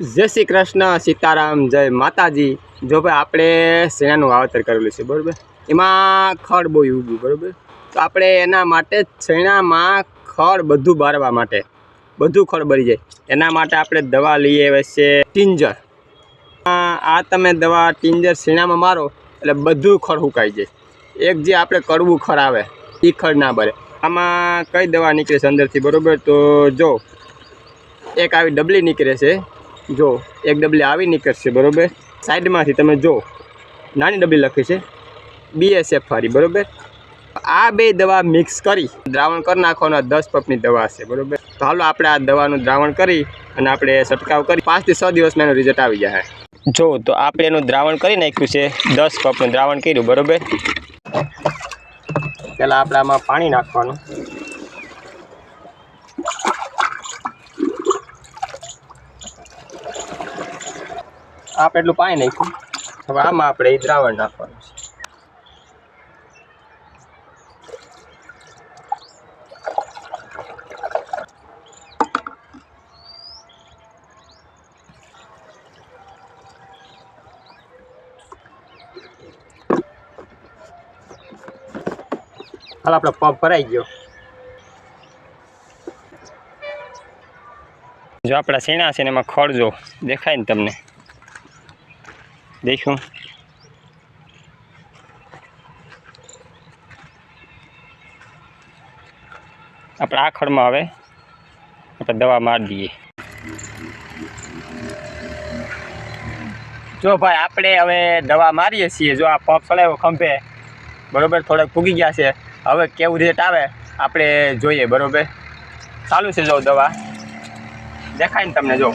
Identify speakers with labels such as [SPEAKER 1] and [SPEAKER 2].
[SPEAKER 1] જય શ્રી કૃષ્ણ, સીતારામ, જય માતાજી. જો ભાઈ આપણે શેણાનું વાવેતર કરેલું છે, બરાબર? એમાં ખડ બહુ ઉગ્યું, બરાબર? તો આપણે એના માટે શેણામાં ખડ બધું બારવા માટે. બધું ખડ બળી જાય. એના માટે આપણે દવા લઈએ છે ટિંજર. આ તમે દવા, ટિંજર શેણામાં મારો, એટલે બધું ખડ સુકાઈ જાય. એક જે આપણે કડવું ખડ આવે એ ખડ ના બરે આમાં કઈ દવા નીકળે છે અંદરથી, બરાબર? તો જો, એક આવી ડબલી નીકળે છે. જો, એક ડબલી આવી નીકળશે, બરોબર? સાઈડમાંથી તમે જો, નાની ડબલી લખી છે. બીએસએફ વાળી, બરોબર? આ બે દવા મિક્સ કરી, દ્રાવણ કરી નાખવાનો, દસ પપની દવા છે બરોબર? તો હાલો આપણે આ દવાનું દ્રાવણ કરી અને આપણે છંટકાવ કરી. પાંચથી છ દિવસમાં એનું રિઝલ્ટ આવી જાય. જો, તો આપણે એનું દ્રાવણ કરી નાખ્યું છે. દસ કપનું દ્રાવણ કર્યું, બરોબર? પહેલાં આપણે આમાં પાણી નાખવાનું. આપણે એટલું પાણી નાખ્યું. હવે આમાં આપણે એ દ્રાવણ નાખવાનું છે. હાલ, આપણો પંપ ભરાઈ ગયો. જો આપણા શેણા છે ને એમાં ખડ જો દેખાય ને તમને. દેખ્યું આપણે આ ખડમાં હવે આપણે દવા મારી દઈએ. જો ભાઈ, આપણે હવે દવા મારીએ છીએ. જો આ પંપ ચડાવ્યો ખંભે, બરોબર? થોડાક ફૂગી ગયા છે. હવે કેવું રેટ આવે, આપણે જોઈએ, બરોબર? ચાલુ છે જો દવા. દેખાય ને તમને, જો.